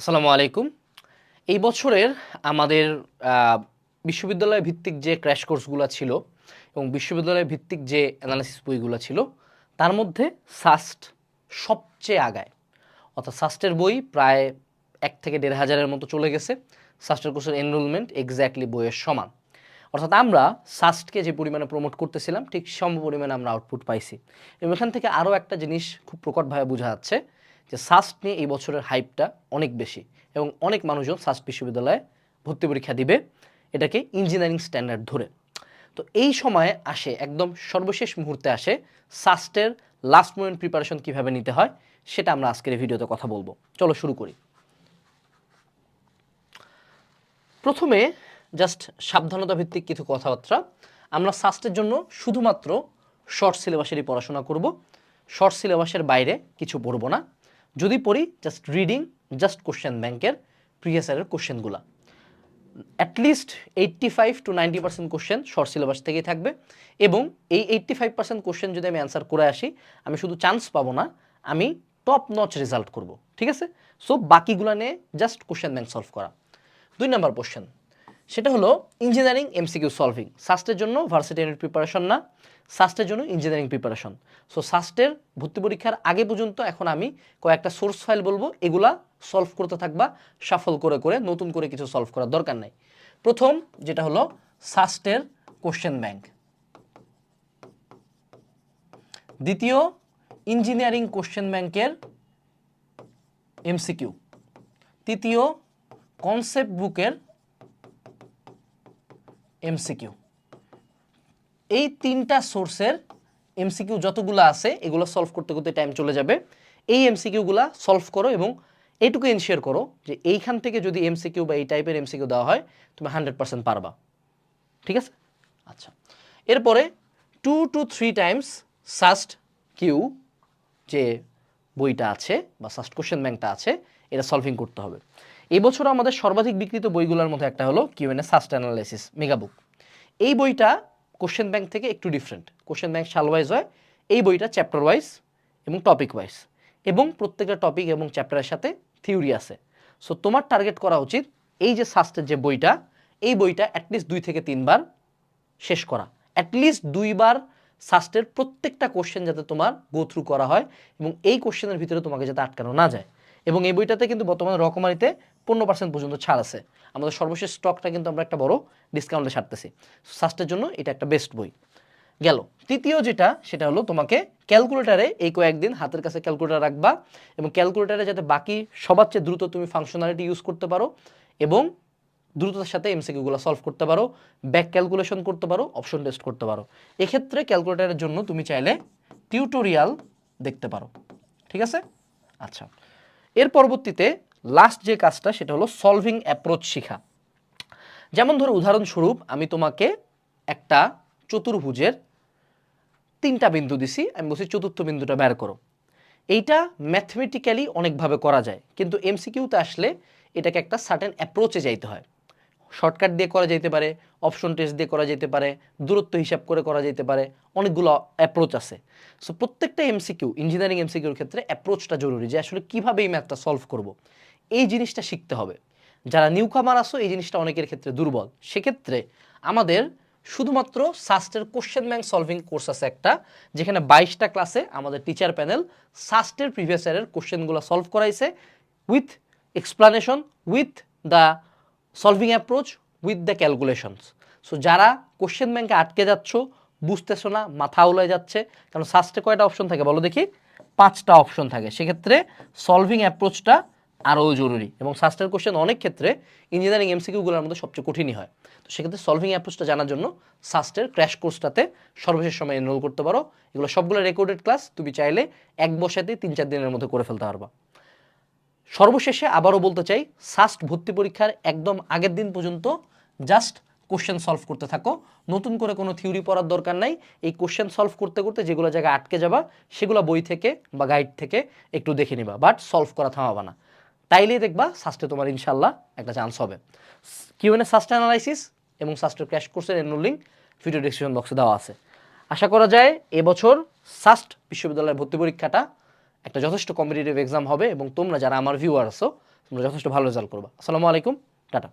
আসসালামু আলাইকুম। এই বছরের আমাদের বিশ্ববিদ্যালয় ভিত্তিক যে ক্র্যাশ কোর্সগুলো ছিল এবং বিশ্ববিদ্যালয় ভিত্তিক যে অ্যানালিসিস বইগুলো ছিল, তার মধ্যে সাস্ট সবচেয়ে আগায়। অর্থাৎ সাস্টের বই প্রায় এক থেকে দেড় হাজারের মতো চলে গেছে। সাস্টের কোর্সের এনরোলমেন্ট এক্স্যাক্টলি বইয়ের সমান। অর্থাৎ আমরা সাস্টকে যে পরিমাণে প্রমোট করতেছিলাম, ঠিক সম পরিমাণে আমরা আউটপুট পাইছি। এবং এখান থেকে আরও একটা জিনিস খুব প্রকটভাবে বোঝা যাচ্ছে যে সাস্ট নিয়ে এই বছরের হাইপটা অনেক বেশি এবং অনেক মানুষজন সাস্ট বিশ্ববিদ্যালয়ে ভর্তি পরীক্ষা দিবে এটাকে ইঞ্জিনিয়ারিং স্ট্যান্ডার্ড ধরে। তো এই সময়ে আসে, একদম সর্বশেষ মুহূর্তে আসে সাস্টের লাস্ট মোমেন্ট প্রিপারেশন কীভাবে নিতে হয় সেটা আমরা আজকের এই ভিডিওতে কথা বলব। চলো শুরু করি। প্রথমে জাস্ট সাবধানতা ভিত্তিক কিছু কথাবার্তা। আমরা সাস্টের জন্য শুধুমাত্র শর্ট সিলেবাসেরই পড়াশোনা করব। শর্ট সিলেবাসের বাইরে কিছু পড়ব না। যদি পড়ি জাস্ট রিডিং জাস্ট কোশ্চেন ব্যাংকের প্রিভিয়াস ইয়ারের কোশ্চেনগুলা at least eighty five to ninety percent question short syllabus থেকেই থাকবে এবং এই এইট্টি ফাইভ পার্সেন্ট কোশ্চেন যদি আমি অ্যান্সার করে আসি, আমি শুধু চান্স পাবো না, আমি টপ নচ রেজাল্ট করব। ঠিক আছে? সো বাকিগুলো নিয়ে জাস্ট কোশ্চেন ব্যাংক সলভ করা। দুই নম্বর কোশ্চেন সেটা হলো ইঞ্জিনিয়ারিং এমসিকিউ সলভিং সাস্টের জন্য ভার্সিটি ইউনিট প্রিপারেশন না সাস্টের জন্য ইঞ্জিনিয়ারিং প্রিপারেশন সো সাস্টের ভর্তি পরীক্ষার আগে পর্যন্ত এখন আমি কয়েকটা সোর্স ফাইল বলব, এগুলা সলভ করতে থাকবা সাফল করে করে নতুন করে কিছু সলভ করার দরকার নাই। প্রথম যেটা হলো সাস্টের কোশ্চেন ব্যাংক দ্বিতীয় ইঞ্জিনিয়ারিং কোশ্চেন ব্যাংকের এমসিকিউ তৃতীয় কনসেপ্ট বুকের এমসিকিউ এই তিনটা সোর্সের এমসিকিউ যতগুলো আছে, এগুলো সলভ করতে করতে টাইম চলে যাবে। এই এমসিকিউগুলো সলভ করো এবং এইটুকু এনশিওর করো যে এইখান থেকে যদি এমসিকিউ বা এই টাইপের এমসিকিউ দেওয়া হয়, তুমি হান্ড্রেড পার্সেন্ট পারবা। ঠিক আছে? আচ্ছা। এরপরে two to three times SUST Q যে বইটা আছে বা সাস্ট কোশ্চেন ব্যাংকটা আছে, এটা সলভিং করতে হবে। এই বছর আমাদের সর্বাধিক বিক্রিত বইগুলোর মধ্যে একটা হলো কিউএনএ সাস্ট অ্যানালাইসিস মেগাবুক এই বইটা কোশ্চেন ব্যাংক থেকে একটু ডিফারেন্ট কোশ্চেন ব্যাংক সাল ওয়াইজ হয়, এই বইটা চ্যাপ্টার ওয়াইজ এবং টপিক ওয়াইজ এবং প্রত্যেকটা টপিক এবং চ্যাপ্টারের সাথে থিওরি আছে। সো তোমার টার্গেট করা উচিত এই যে সাস্টের যে বইটা, এই বইটা অ্যাটলিস্ট দুই থেকে তিনবার শেষ করা। অ্যাটলিস্ট দুইবার সাস্টের প্রত্যেকটা কোশ্চেন যাতে তোমার গো থ্রু করা হয় এবং এই কোশ্চেনের ভিতরে তোমাকে যাতে আটকানো না যায়। এবং এই বইটাতে কিন্তু বর্তমানে রকমারিতে পনেরো পার্সেন্ট পর্যন্ত ছাড় আছে। আমাদের সর্বশেষ স্টকটা কিন্তু আমরা একটা বড় ডিসকাউন্টে ছাড়তেছি। সাস্টের জন্য এটা একটা বেস্ট বই। গেল। তৃতীয় যেটা, সেটা হলো তোমাকে ক্যালকুলেটারে এই কয়েকদিন হাতের কাছে ক্যালকুলেটার রাখবা এবং ক্যালকুলেটারে যাতে বাকি সবার চেয়ে দ্রুত তুমি ফাংশনালিটি ইউজ করতে পারো এবং দ্রুততার সাথে এমসিকিউগুলো সলভ করতে পারো ব্যাক ক্যালকুলেশন করতে পারো অপশন টেস্ট করতে পারো। এক্ষেত্রে ক্যালকুলেটারের জন্য তুমি চাইলে টিউটোরিয়াল দেখতে পারো। ঠিক আছে? আচ্ছা। এর পরবর্তীতে লাস্ট যে কাজটা সেটা হলো সলভিং অ্যাপ্রোচ শিখা। যেমন ধরো উদাহরণস্বরূপ আমি তোমাকে একটা চতুর্ভুজের তিনটা বিন্দু দিছি, আমি বলছি চতুর্থ বিন্দুটা বের করো। এইটা ম্যাথমেটিক্যালি অনেকভাবে করা যায়, কিন্তু এমসিকিউতে আসলে এটাকে একটা সার্টেন অ্যাপ্রোচে যাইতে হয়। শর্টকাট দিয়ে করা যেতে পারে অপশন টেস্ট দিয়ে করা যেতে পারে, দূরত্ব হিসাব করে করা যেতে পারে, অনেকগুলো অ্যাপ্রোচ আছে। সো প্রত্যেকটা এমসিকিউ ইঞ্জিনিয়ারিং এমসিকিউর ক্ষেত্রে অ্যাপ্রোচটা জরুরি যে আসলে কীভাবে এই ম্যাথটা সলভ করব। এই জিনিসটা শিখতে হবে। যারা নিউ কামার আসো এই জিনিসটা অনেকের ক্ষেত্রে দুর্বল। সেক্ষেত্রে আমাদের শুধুমাত্র সাস্টের কোশ্চেন ব্যাংক সলভিং কোর্স আছে একটা, যেখানে বাইশটা ক্লাসে আমাদের টিচার প্যানেল সাস্টের প্রিভিয়াস ইয়ারের কোশ্চেনগুলো সলভ করাইছে with explanation with the solving approach with the calculations so যারা কোশ্চেন ব্যাংকে আটকে যাচ্ছ, বুঝতেছো না, মাথা উলায় যাচ্ছে, কারণ সাস্টে কয়টা অপশন থাকে বলো দেখি? পাঁচটা অপশন থাকে। সেক্ষেত্রে সলভিং অ্যাপ্রোচটা আরও জরুরি এবং সাস্টের কোশ্চেন অনেক ক্ষেত্রে ইঞ্জিনিয়ারিং এমসিকিউগুলোর মধ্যে সবচেয়ে কঠিনই হয়। তো সেক্ষেত্রে সলভিং অ্যাপ্রোচটা জানার জন্য সাস্টের ক্র্যাশ কোর্সটাতে সর্বশেষ সময় এনরোল করতে পারো। এগুলো সবগুলো রেকর্ডেড ক্লাস তুমি চাইলে এক বসাতে তিন চার দিনের মধ্যে করে ফেলতে পারবা। সর্বশেষে আবারও বলতে চাই সাস্ট ভর্তি পরীক্ষার একদম আগের দিন পর্যন্ত জাস্ট কোশ্চেন সলভ করতে থাকো। নতুন করে কোনো থিওরি পড়ার দরকার নাই। এই কোশ্চেন সলভ করতে করতে যেগুলো জায়গায় আটকে যাবা, সেগুলো বই থেকে বা গাইড থেকে একটু দেখে নিবা বাট সলভ করা থামাবা না। তাইলেই দেখবা সাস্টে তোমার ইনশাল্লাহ একটা চান্স হবে। কিউএনএ সাস্ট অ্যানালাইসিস এবং সাস্টের ক্র্যাশ কোর্সের এনরোলিং ভিডিও ডিসক্রিপশন বক্সে দেওয়া আছে। আশা করা যায় এবছর সাস্ট বিশ্ববিদ্যালয়ের ভর্তি পরীক্ষাটা একটা যথেষ্ট কম্পিটিটিভ এক্সাম হবে এবং তোমরা যারা আমার ভিউয়ার আসো তোমরা যথেষ্ট ভালো রেজাল্ট করবা। আসসালামু আলাইকুম, টাটা।